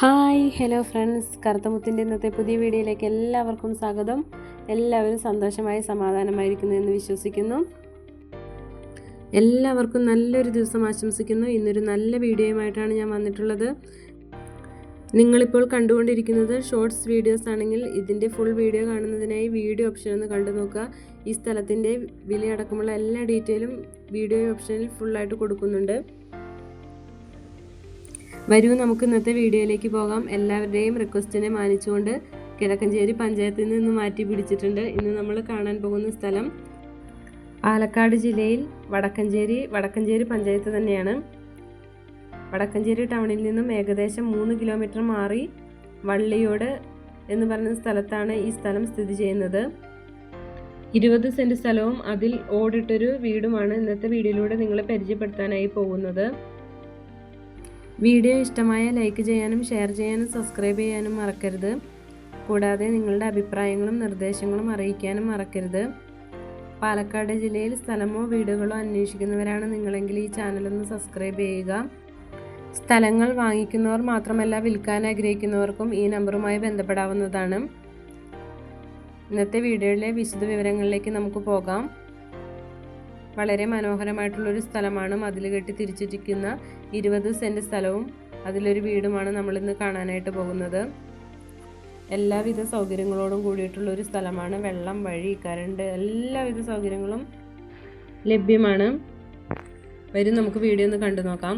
Hi hello friends. കറുത്തമുത്തിന്റെ ഇന്നത്തെ പുതിയ വീഡിയോയിലേക്ക് എല്ലാവർക്കും സ്വാഗതം. എല്ലാവരും സന്തോഷമായി സമാധാനമായിരിക്കുന്നു എന്ന് വിശ്വസിക്കുന്നു. എല്ലാവർക്കും നല്ലൊരു ദിവസം ആശംസിക്കുന്നു. ഇന്നൊരു നല്ല വീഡിയോയുമായിട്ടാണ് ഞാൻ വന്നിട്ടുള്ളത്. നിങ്ങളിപ്പോൾ കണ്ടുകൊണ്ടിരിക്കുന്നത് ഷോർട്സ് വീഡിയോസ് ആണെങ്കിൽ ഇതിന്റെ ഫുൾ വീഡിയോ കാണുന്നതിനായി വീഡിയോ ഓപ്ഷൻ ഒന്ന് കണ്ടു നോക്കുക. ഈ സ്ഥലത്തിന്റെ വിലയടക്കമുള്ള എല്ലാ ഡീറ്റെയിലും വീഡിയോ ഓപ്ഷനിൽ ഫുള്ളായിട്ട് കൊടുക്കുന്നുണ്ട്. വരൂ നമുക്ക് ഇന്നത്തെ വീഡിയോയിലേക്ക് പോകാം. എല്ലാവരുടെയും റിക്വസ്റ്റിനെ മാനിച്ചുകൊണ്ട് കിഴക്കഞ്ചേരി പഞ്ചായത്തിൽ നിന്ന് മാറ്റി പിടിച്ചിട്ടുണ്ട്. ഇന്ന് നമ്മൾ കാണാൻ പോകുന്ന സ്ഥലം പാലക്കാട് ജില്ലയിൽ വടക്കഞ്ചേരി വടക്കഞ്ചേരി പഞ്ചായത്ത് തന്നെയാണ്. വടക്കഞ്ചേരി ടൗണിൽ നിന്നും ഏകദേശം മൂന്ന് കിലോമീറ്റർ മാറി വള്ളിയോട് എന്ന് പറയുന്ന സ്ഥലത്താണ് ഈ സ്ഥലം സ്ഥിതി ചെയ്യുന്നത്. ഇരുപത് സെന്റ് സ്ഥലവും അതിൽ ഓടിട്ടൊരു വീടുമാണ് ഇന്നത്തെ വീഡിയോയിലൂടെ നിങ്ങളെ പരിചയപ്പെടുത്താനായി പോകുന്നത്. വീഡിയോ ഇഷ്ടമായ ലൈക്ക് ചെയ്യാനും ഷെയർ ചെയ്യാനും സബ്സ്ക്രൈബ് ചെയ്യാനും മറക്കരുത്. കൂടാതെ നിങ്ങളുടെ അഭിപ്രായങ്ങളും നിർദ്ദേശങ്ങളും അറിയിക്കാനും മറക്കരുത്. പാലക്കാട് ജില്ലയിൽ സ്ഥലമോ വീടുകളോ അന്വേഷിക്കുന്നവരാണ് നിങ്ങളെങ്കിൽ ഈ ചാനലൊന്ന് സബ്സ്ക്രൈബ് ചെയ്യുക. സ്ഥലങ്ങൾ വാങ്ങിക്കുന്നവർ മാത്രമല്ല വിൽക്കാൻ ആഗ്രഹിക്കുന്നവർക്കും ഈ നമ്പറുമായി ബന്ധപ്പെടാവുന്നതാണ്. ഇന്നത്തെ വീഡിയോയിലെ വിശദ വിവരങ്ങളിലേക്ക് നമുക്ക് പോകാം. വളരെ മനോഹരമായിട്ടുള്ളൊരു സ്ഥലമാണ് മതിൽ കെട്ടി തിരിച്ചിരിക്കുന്ന ഇരുപത് സെന്റ് സ്ഥലവും അതിലൊരു വീടുമാണ് നമ്മളിന്ന് കാണാനായിട്ട് പോകുന്നത്. എല്ലാവിധ സൗകര്യങ്ങളോടും കൂടിയിട്ടുള്ള ഒരു സ്ഥലമാണ്. വെള്ളം വഴി കരണ്ട് എല്ലാവിധ സൗകര്യങ്ങളും ലഭ്യമാണ്. വരും നമുക്ക് വീഡിയോ ഒന്ന് കണ്ടു നോക്കാം.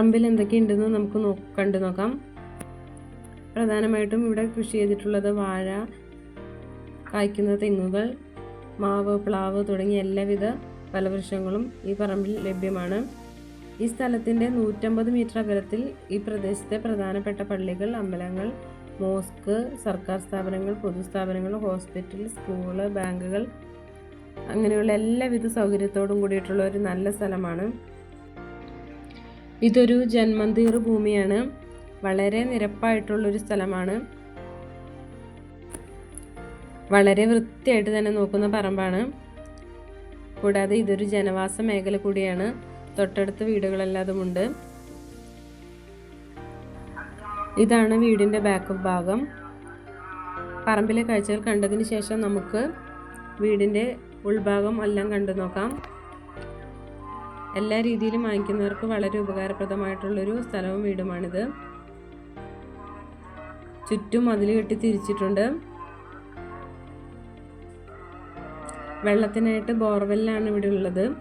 പറമ്പിൽ എന്തൊക്കെയുണ്ടെന്ന് നമുക്ക് നോ കണ്ടു നോക്കാം. പ്രധാനമായിട്ടും ഇവിടെ കൃഷി ചെയ്തിട്ടുള്ളത് വാഴ കായ്ക്കുന്ന തെങ്ങുകൾ മാവ് പ്ലാവ് തുടങ്ങിയ എല്ലാവിധ ഫലവൃക്ഷങ്ങളും ഈ പറമ്പിൽ ലഭ്യമാണ്. ഈ സ്ഥലത്തിന്റെ നൂറ്റമ്പത് മീറ്റർ അകലത്തിൽ ഈ പ്രദേശത്തെ പ്രധാനപ്പെട്ട പള്ളികൾ അമ്പലങ്ങൾ മോസ്ക് സർക്കാർ സ്ഥാപനങ്ങൾ പൊതുസ്ഥാപനങ്ങൾ ഹോസ്പിറ്റൽ സ്കൂൾ ബാങ്കുകൾ അങ്ങനെയുള്ള എല്ലാവിധ സൗകര്യത്തോടും കൂടിയിട്ടുള്ള ഒരു നല്ല സ്ഥലമാണ്. ഇതൊരു ജന്മന്തീർ ഭൂമിയാണ്. വളരെ നിരപ്പായിട്ടുള്ളൊരു സ്ഥലമാണ്. വളരെ വൃത്തിയായിട്ട് തന്നെ നോക്കുന്ന പറമ്പാണ്. കൂടാതെ ഇതൊരു ജനവാസ മേഖല കൂടിയാണ്. തൊട്ടടുത്ത വീടുകളെല്ലാതുമുണ്ട് ഇതാണ് വീടിന്റെ ബാക്ക് ഭാഗം. പറമ്പിലെ കാഴ്ചകൾ കണ്ടതിന് ശേഷം നമുക്ക് വീടിന്റെ ഉൾഭാഗം എല്ലാം കണ്ടു നോക്കാം. എല്ലാ രീതിയിലും വാങ്ങിക്കുന്നവർക്ക് വളരെ ഉപകാരപ്രദമായിട്ടുള്ളൊരു സ്ഥലവും വീടുമാണിത്. ചുറ്റും മതിൽ കെട്ടി തിരിച്ചിട്ടുണ്ട്. വെള്ളത്തിനായിട്ട് ബോർവെല്ലാണ് ഇവിടെ ഉള്ളത്.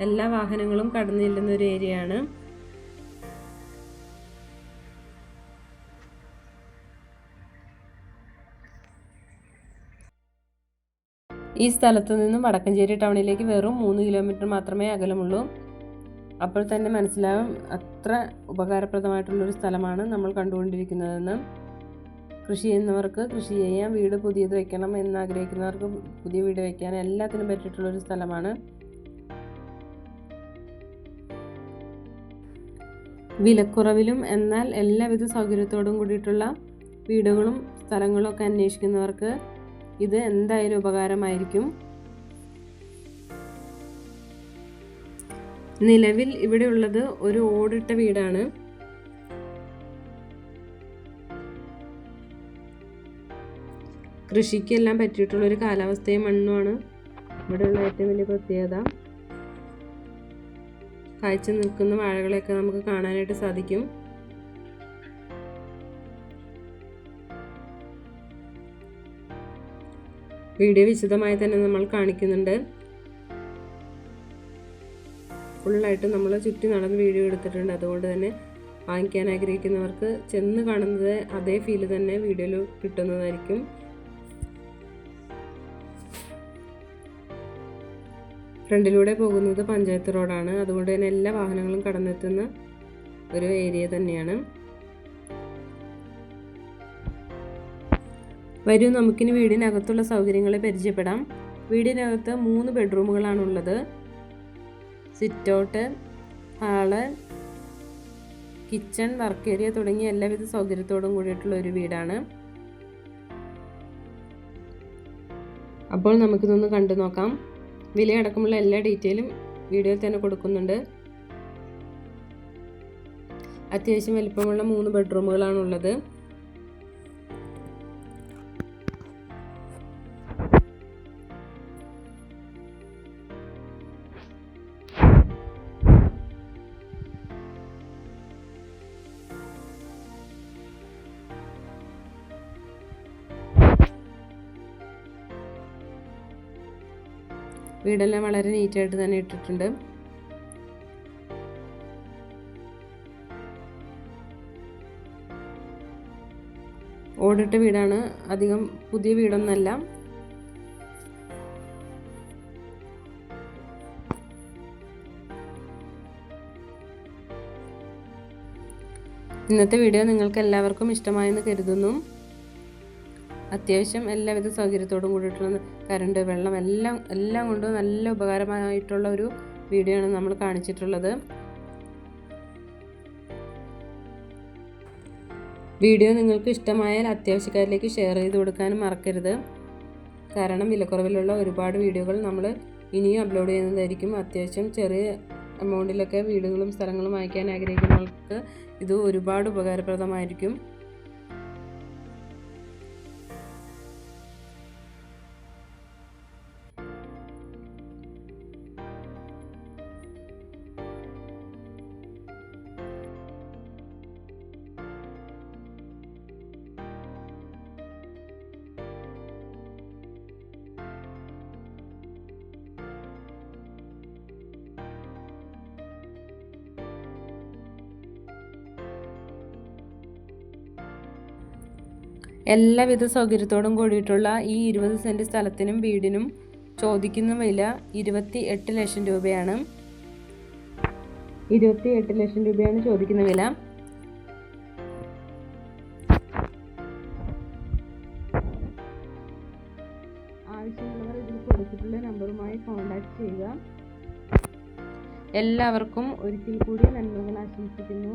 എല്ലാ വാഹനങ്ങളും കടന്നു ചെല്ലുന്ന ഒരു ഏരിയയാണ്. ഈ സ്ഥലത്തു നിന്നും വടക്കഞ്ചേരി ടൗണിലേക്ക് വെറും മൂന്ന് കിലോമീറ്റർ മാത്രമേ അകലമുള്ളൂ. അപ്പോൾ തന്നെ മനസ്സിലാവും അത്ര ഉപകാരപ്രദമായിട്ടുള്ളൊരു സ്ഥലമാണ് നമ്മൾ കണ്ടുകൊണ്ടിരിക്കുന്നതെന്ന്. കൃഷി ചെയ്യുന്നവർക്ക് കൃഷി ചെയ്യാം വീട് പുതിയത് വെക്കണം എന്ന് ആഗ്രഹിക്കുന്നവർക്ക് പുതിയ വീട് വയ്ക്കാൻ എല്ലാത്തിനും പറ്റിയിട്ടുള്ളൊരു സ്ഥലമാണ്. വിലക്കുറവിലും എന്നാൽ എല്ലാവിധ സൗകര്യത്തോടും കൂടിയിട്ടുള്ള വീടുകളും സ്ഥലങ്ങളും ഒക്കെ അന്വേഷിക്കുന്നവർക്ക് ഇത് എന്തായാലും ഉപകാരമായിരിക്കും. നിലവിൽ ഇവിടെ ഉള്ളത് ഒരു ഓടിട്ട വീടാണ്. കൃഷിക്കെല്ലാം പറ്റിയിട്ടുള്ള ഒരു കാലാവസ്ഥയും മണ്ണുമാണ്. ഇവിടെയുള്ള ഏറ്റവും വലിയ പ്രത്യേകത. കാഴ്ച നിൽക്കുന്ന വാഴകളെയൊക്കെ നമുക്ക് കാണാനായിട്ട് സാധിക്കും. വീഡിയോ വിശദമായി തന്നെ നമ്മൾ കാണിക്കുന്നുണ്ട്. ഫുള്ളായിട്ട് നമ്മൾ ചുറ്റി നടന്ന് വീഡിയോ എടുത്തിട്ടുണ്ട്. അതുകൊണ്ട് തന്നെ വാങ്ങിക്കാൻ ആഗ്രഹിക്കുന്നവർക്ക് ചെന്ന് കാണുന്നത് അതേ ഫീൽ തന്നെ വീഡിയോയിൽ കിട്ടുന്നതായിരിക്കും. ഫ്രണ്ടിലൂടെ പോകുന്നത് പഞ്ചായത്ത് റോഡാണ് അതുകൊണ്ട് തന്നെ എല്ലാ വാഹനങ്ങളും കടന്നെത്തുന്ന ഒരു ഏരിയ തന്നെയാണ്. വരൂ നമുക്കിനി വീടിനകത്തുള്ള സൗകര്യങ്ങളെ പരിചയപ്പെടാം. വീടിനകത്ത് മൂന്ന് ബെഡ്റൂമുകളാണുള്ളത്. Sitout hall kitchen work area തുടങ്ങിയ എല്ലാവിധ സൗകര്യത്തോടും കൂടിയിട്ടുള്ള ഒരു വീടാണ്. അപ്പോൾ നമുക്കിതൊന്ന് കണ്ടു നോക്കാം. വിലയടക്കമുള്ള എല്ലാ ഡീറ്റെയിലും വീഡിയോയിൽ തന്നെ കൊടുക്കുന്നുണ്ട്. അത്യാവശ്യം വലിപ്പമുള്ള മൂന്ന് ബെഡ്റൂമുകളാണുള്ളത്. വീടെല്ലാം വളരെ നീറ്റായിട്ട് തന്നെ ഇട്ടിട്ടുണ്ട്. ഓടിട്ട വീടാണ് അധികം പുതിയ വീടൊന്നല്ല. ഇന്നത്തെ വീഡിയോ നിങ്ങൾക്ക് എല്ലാവർക്കും ഇഷ്ടമായെന്ന് കരുതുന്നു. അത്യാവശ്യം എല്ലാവിധ സൗകര്യത്തോടും കൂടിയിട്ടുള്ള കറണ്ട് വെള്ളം എല്ലാം എല്ലാം കൊണ്ടും നല്ല ഉപകാരമായിട്ടുള്ള ഒരു വീഡിയോ ആണ് നമ്മൾ കാണിച്ചിട്ടുള്ളത്. വീഡിയോ നിങ്ങൾക്ക് ഇഷ്ടമായാൽ അത്യാവശ്യക്കാരിലേക്ക് ഷെയർ ചെയ്ത് കൊടുക്കാനും മറക്കരുത്. കാരണം വിലക്കുറവിലുള്ള ഒരുപാട് വീഡിയോകൾ നമ്മൾ ഇനിയും അപ്ലോഡ് ചെയ്യുന്നതായിരിക്കും. അത്യാവശ്യം ചെറിയ എമൗണ്ടിലൊക്കെ വീടുകളും സ്ഥലങ്ങളും വാങ്ങിക്കാൻ ആഗ്രഹിക്കുന്നവർക്ക് ഇത് ഒരുപാട് ഉപകാരപ്രദമായിരിക്കും. എല്ലാവിധ സൗകര്യത്തോടും കൂടിയിട്ടുള്ള ഈ ഇരുപത് സെന്റ് സ്ഥലത്തിനും വീടിനും ചോദിക്കുന്ന വില ഇരുപത്തി എട്ട് ലക്ഷം രൂപയാണ്. ഇരുപത്തി എട്ട് ലക്ഷം രൂപയാണ് ചോദിക്കുന്ന വില. ആവശ്യമുള്ളവർ ഇതിൽ കൊടുത്തിട്ടുള്ള നമ്പറുമായി കോൺടാക്ട് ചെയ്യുക. എല്ലാവർക്കും ഒരിക്കൽ കൂടി നന്മകൾ ആശംസിക്കുന്നു.